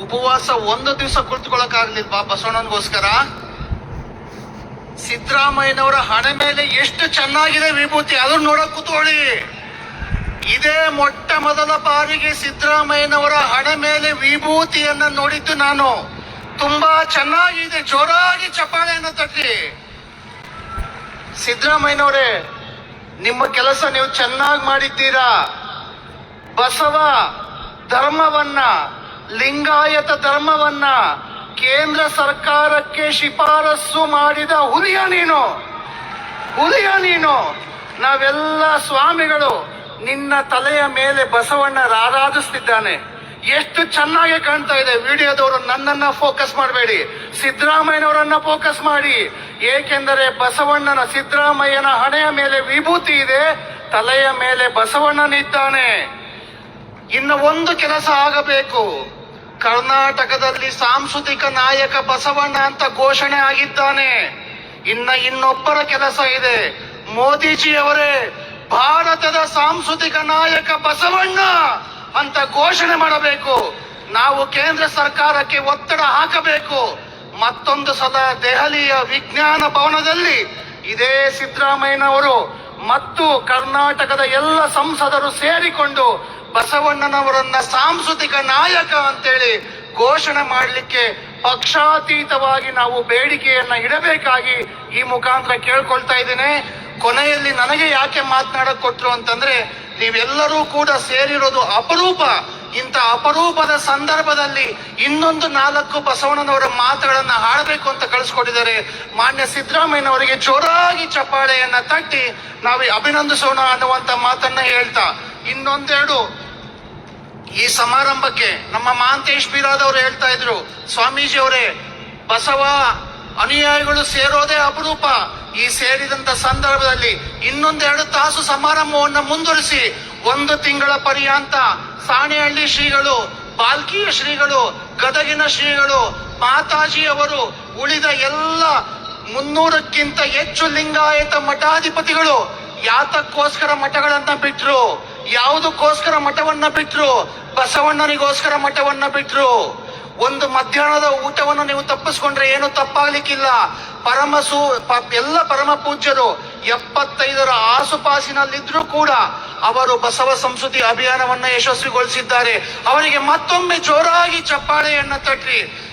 ಉಪವಾಸ ಒಂದು ದಿವಸ ಕುಳಿತುಕೊಳ್ಳಕ್ಕಾಗ್ಲಿಲ್ವಾ ಬಸವಣ್ಣನಿಗೋಸ್ಕರ. ಸಿದ್ದರಾಮಯ್ಯನವರ ಹಣೆ ಮೇಲೆ ಎಷ್ಟು ಚೆನ್ನಾಗಿದೆ ವಿಭೂತಿ, ಅದನ್ನ ನೋಡಕ್ ಕೂತ್ಕೊಳ್ಳಿ. ಇದೇ ಮೊಟ್ಟ ಮೊದಲ ಬಾರಿಗೆ ಸಿದ್ದರಾಮಯ್ಯನವರ ಹಣೆ ಮೇಲೆ ವಿಭೂತಿಯನ್ನ ನೋಡಿದ್ದು ನಾನು. ತುಂಬಾ ಚೆನ್ನಾಗಿದೆ, ಜೋರಾಗಿ ಚಪ್ಪಾಳೆಯನ್ನು ತಟ್ಟಿ. ಸಿದ್ದರಾಮಯ್ಯನವರೇ, ನಿಮ್ಮ ಕೆಲಸ ನೀವು ಚೆನ್ನಾಗಿ ಮಾಡಿದ್ದೀರಾ? ಬಸವ, ಧರ್ಮವನ್ನ ಲಿಂಗಾಯತ ಧರ್ಮವನ್ನ ಕೇಂದ್ರ ಸರ್ಕಾರಕ್ಕೆ ಶಿಫಾರಸ್ಸು ಮಾಡಿದ ಹುಲಿಯ ನೀನು. ಹುಲಿಯ ನೀನು. ನಾವೆಲ್ಲ ಸ್ವಾಮಿಗಳು ನಿನ್ನ ತಲೆಯ ಮೇಲೆ ಬಸವಣ್ಣ ರಾರಾಜಿಸ್ತಿದ್ದಾನೆ. ಎಷ್ಟು ಚೆನ್ನಾಗಿ ಕಾಣ್ತಾ ಇದೆ ವಿಡಿಯೋದವರು ನನ್ನನ್ನ ಫೋಕಸ್ ಮಾಡಬೇಡಿ. ಸಿದ್ದರಾಮಯ್ಯನವರನ್ನ ಫೋಕಸ್ ಮಾಡಿ. ಏಕೆಂದರೆ ಬಸವಣ್ಣನ ಸಿದ್ದರಾಮಯ್ಯನ ಹಣೆಯ ಮೇಲೆ ವಿಭೂತಿ ಇದೆ. ತಲೆಯ ಮೇಲೆ ಬಸವಣ್ಣನಿದ್ದಾನೆ. ಇನ್ನು ಒಂದು ಕೆಲಸ ಆಗಬೇಕು. ಕರ್ನಾಟಕದಲ್ಲಿ ಸಾಂಸ್ಕೃತಿಕ ನಾಯಕ ಬಸವಣ್ಣ ಅಂತ ಘೋಷಣೆ ಆಗಿದ್ದಾನೆ. ಇನ್ನ ಇನ್ನೊಬ್ಬರ ಕೆಲಸ ಇದೆ. ಮೋದಿಜಿಯವರೇ, ಭಾರತದ ಸಾಂಸ್ಕೃತಿಕ ನಾಯಕ ಬಸವಣ್ಣ ಅಂತ ಘೋಷಣೆ ಮಾಡಬೇಕು. ನಾವು ಕೇಂದ್ರ ಸರ್ಕಾರಕ್ಕೆ ಒತ್ತಡ ಹಾಕಬೇಕು. ಮತ್ತೊಂದು ಸಲ ದೆಹಲಿಯ ವಿಜ್ಞಾನ ಭವನದಲ್ಲಿ ಇದೇ ಸಿದ್ದರಾಮಯ್ಯನವರು ಮತ್ತು ಕರ್ನಾಟಕದ ಎಲ್ಲ ಸಂಸದರು ಸೇರಿಕೊಂಡು ಬಸವಣ್ಣನವರನ್ನ ಸಾಂಸ್ಕೃತಿಕ ನಾಯಕ ಅಂತೇಳಿ ಘೋಷಣೆ ಮಾಡಲಿಕ್ಕೆ ಪಕ್ಷಾತೀತವಾಗಿ ನಾವು ಬೇಡಿಕೆಯನ್ನ ಇಡಬೇಕಾಗಿ ಈ ಮುಖಾಂತರ ಕೇಳ್ಕೊಳ್ತಾ ಇದ್ದೇನೆ. ಕೊನೆಯಲ್ಲಿ ನನಗೆ ಯಾಕೆ ಮಾತನಾಡಕ್ ಕೊಟ್ರು ಅಂತಂದ್ರೆ ನೀವೆಲ್ಲರೂ ಕೂಡ ಸೇರಿರೋದು ಅಪರೂಪ. ಇಂಥ ಅಪರೂಪದ ಸಂದರ್ಭದಲ್ಲಿ ಇನ್ನೊಂದು ನಾಲ್ಕು ಬಸವಣ್ಣನವರ ಮಾತುಗಳನ್ನ ಹಾಡಬೇಕು ಅಂತ ಕಳಿಸ್ಕೊಟ್ಟಿದ್ದಾರೆ. ಮಾನ್ಯ ಸಿದ್ದರಾಮಯ್ಯನವರಿಗೆ ಜೋರಾಗಿ ಚಪ್ಪಾಳೆಯನ್ನ ತಟ್ಟಿ ನಾವು ಅಭಿನಂದಿಸೋಣ ಅನ್ನುವಂತ ಮಾತನ್ನ ಹೇಳ್ತಾ, ಇನ್ನೊಂದೆರಡು. ಈ ಸಮಾರಂಭಕ್ಕೆ ನಮ್ಮ ಮಾಂತೇಶ್ ಬೀರಾದವರು ಹೇಳ್ತಾ ಇದ್ರು ಸ್ವಾಮೀಜಿ ಅವರೇ ಬಸವ ಅನುಯಾಯಿಗಳು ಸೇರೋದೇ ಅಪರೂಪ. ಈ ಸೇರಿದಂತ ಸಂದರ್ಭದಲ್ಲಿ ಇನ್ನೊಂದೆರಡು ತಾಸು ಸಮಾರಂಭವನ್ನ ಮುಂದುವರಿಸಿ ಒಂದು ತಿಂಗಳ ಪರ್ಯಂತ ಸಾಣೆಹಳ್ಳಿ ಶ್ರೀಗಳು, ಬಾಲ್ಕಿಯ ಶ್ರೀಗಳು, ಗದಗಿನ ಶ್ರೀಗಳು ಮಾತಾಜಿ ಅವರು ಉಳಿದ ಎಲ್ಲ ಮುನ್ನೂರಕ್ಕಿಂತ ಹೆಚ್ಚು ಲಿಂಗಾಯತ ಮಠಾಧಿಪತಿಗಳು ಯಾತಕ್ಕೋಸ್ಕರ ಮಠಗಳನ್ನ ಬಿಟ್ರು, ಯಾವುದಕ್ಕೋಸ್ಕರ ಮಠವನ್ನ ಬಿಟ್ರು ಬಸವಣ್ಣನಿಗೋಸ್ಕರ ಮಠವನ್ನ ಬಿಟ್ರು. ಒಂದು ಮಧ್ಯಾಹ್ನದ ಊಟವನ್ನು ನೀವು ತಪ್ಪಿಸ್ಕೊಂಡ್ರೆ ಏನು ತಪ್ಪಾಗ್ಲಿಕ್ಕಿಲ್ಲ. ಪರಮ ಸೂ ಎಲ್ಲ ಪರಮ ಪೂಜ್ಯರು ಎಪ್ಪತ್ತೈದರ ಆಸುಪಾಸಿನಲ್ಲಿದ್ರೂ ಕೂಡ ಅವರು ಬಸವ ಸಂಸ್ಕೃತಿ ಅಭಿಯಾನವನ್ನ ಯಶಸ್ವಿಗೊಳಿಸಿದ್ದಾರೆ. ಅವರಿಗೆ ಮತ್ತೊಮ್ಮೆ ಜೋರಾಗಿ ಚಪ್ಪಾಳೆಯನ್ನ ತಟ್ಟಿ